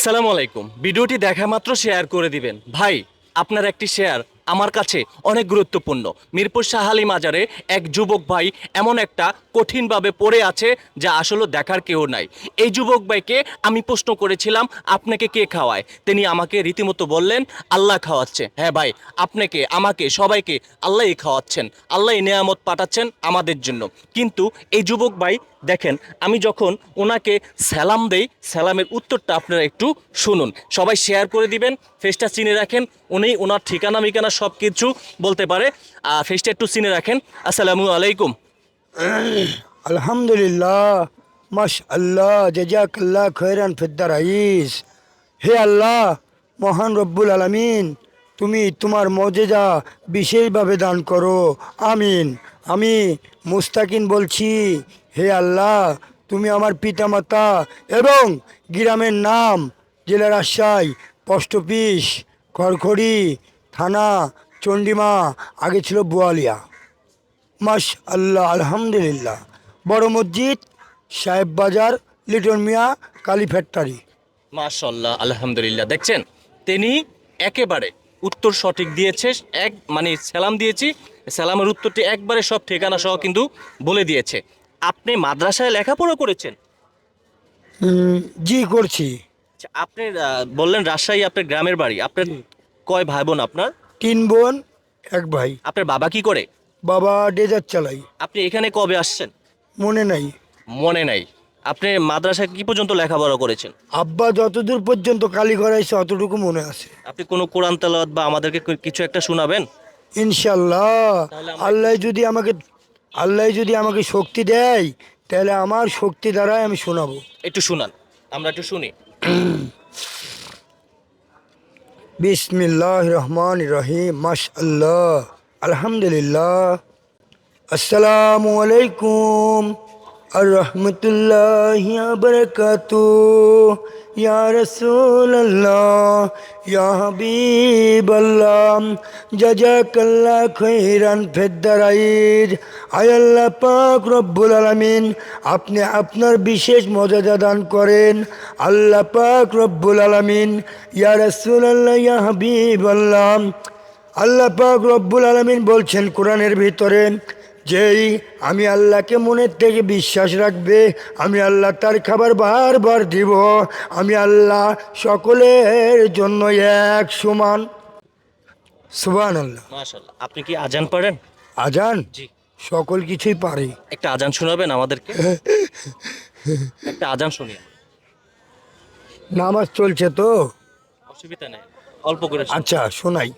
আসসালামু আলাইকুম। ভিডিওটি দেখা মাত্র শেয়ার করে দিবেন। ভাই আপনার একটি শেয়ার আমার কাছে অনেক গুরুত্বপূর্ণ। মিরপুর শাহালি মাজারে এক যুবক ভাই এমন একটা কঠিনভাবে পড়ে আছে যা আসলে দেখার কেউ নাই। এই যুবক ভাইকে আমি প্রশ্ন করেছিলাম, আপনাকে কে খাওয়ায়? তিনি আমাকে রীতিমতো বললেন, আল্লাহ খাওয়াচ্ছে। হ্যাঁ ভাই, আপনাকে, আমাকে, সবাইকে আল্লাহই খাওয়াচ্ছেন। আল্লাহ নিয়ামত পাঠাচ্ছেন আমাদের জন্য। কিন্তু এই যুবক ভাই, দেখেন, আমি যখন ওনাকে সালাম দেই, সালামের উত্তরটা আপনারা একটু শুনুন। সবাই শেয়ার করে দিবেন ফেসটা চিনে রাখেন উনি ওনার ঠিকানা, মিকানা সব কিছু বলতে পারে। আর ফেসটা একটু চিনে রাখেন। আসসালামু আলাইকুম। আলহামদুলিল্লাহ মাস আল্লাহ জাজাকাল্লাহ খৈরান ফিদ্দার আইস হে আল্লাহ, মহান রব্বুল আলামিন, তুমি তোমার মজেজা বিশেষভাবে দান করো। আমিন, আমি মুস্তাকিন বলছি। হে আল্লাহ, তুমি আমার পিতামাতা এবং গ্রামের নাম জেলা রাজশাহী, পোস্ট অফিস। খড়খড়ি থানা চন্ডিমা আগে ছিল বোয়ালিয়া। মাস আল্লাহ আলহামদুলিল্লাহ। বড় মসজিদ সাহেব বাজার লিটন মিয়া কালী ফ্যাক্টরি। মাশাল্লাহ আলহামদুলিল্লাহ। দেখছেন তিনি একেবারে উত্তর সঠিক দিয়েছে এক মানে সালাম দিয়েছি সালামের উত্তরটি একবারে সব ঠিকানা সহ কিন্তু বলে দিয়েছে। আপনি মাদ্রাসায় লেখাপড়া করেছেন? জি করছি। আপনি বললেন রাজশাহী আপনার গ্রামের বাড়ি। আপনার কয় ভাই বোন আপনার? তিন বোন এক ভাই। আপনার বাবা কি করে? বাবা ডেজার চালাই। আপনি এখানে কবে আসছেন? মনে নাই। মনে নাই। আপনি মাদ্রাসায় কি পর্যন্ত লেখাপড়া করেছেন? আব্বা যতদূর পর্যন্ত কালী করাইছে অতটুকু মনে আছে। আপনি কোনো কোরআন তেলাওয়াত বা আমাদেরকে কিছু একটা শোনাবেন? ইনশাল্লাহ আল্লাহ যদি আমাকে আল্লাহ যদি আমাকে শক্তি দেয় তাহলে আমার শক্তি দ্বারাই আমি শোনাবো। একটু শুনান আমরা একটু শুনি। বিসমিল্লাহ রহমান রহিম মাস আল্লাহ আলহামদুলিল্লাহ আসসালামু আলাইকুম আর রহমতুল্লাহ বরকাত ইয়া রসুল আল্লাহ ইয়া হাবিব আল্লাহ জাজাকাল্লাহ খৈরান ফেদ্দারাইজ আয় আল্লাহ পাক রব্বুল আলামিন আপনি আপনার বিশেষ মর্যাদা দান করেন আল্লাহ পাক রব্বুল আলামিন। ইয়া রাসূল আল্লাহ ইয়া হাবিব আল্লাহ আল্লাহ পাক রব্বুল আলামিন বলছেন, কোরআনের ভিতরে যেই আমি আল্লাহকে মনের থেকে বিশ্বাস রাখবে আমি আল্লাহ তার খাবার বারবার দিব আমি আল্লাহ সকলের জন্য এক সমান। সুবান আল্লাহ মাশাল্লাহ আপনি কি আজান পারেন আজান? জি। সকল কিছুই পারি। একটা আজান শোনাবেন আমাদেরকে? একটা আজান শুনিয়ে নামাজ চলছে তো? অসুবিধা নেই। অল্প করে আচ্ছা শোনাই।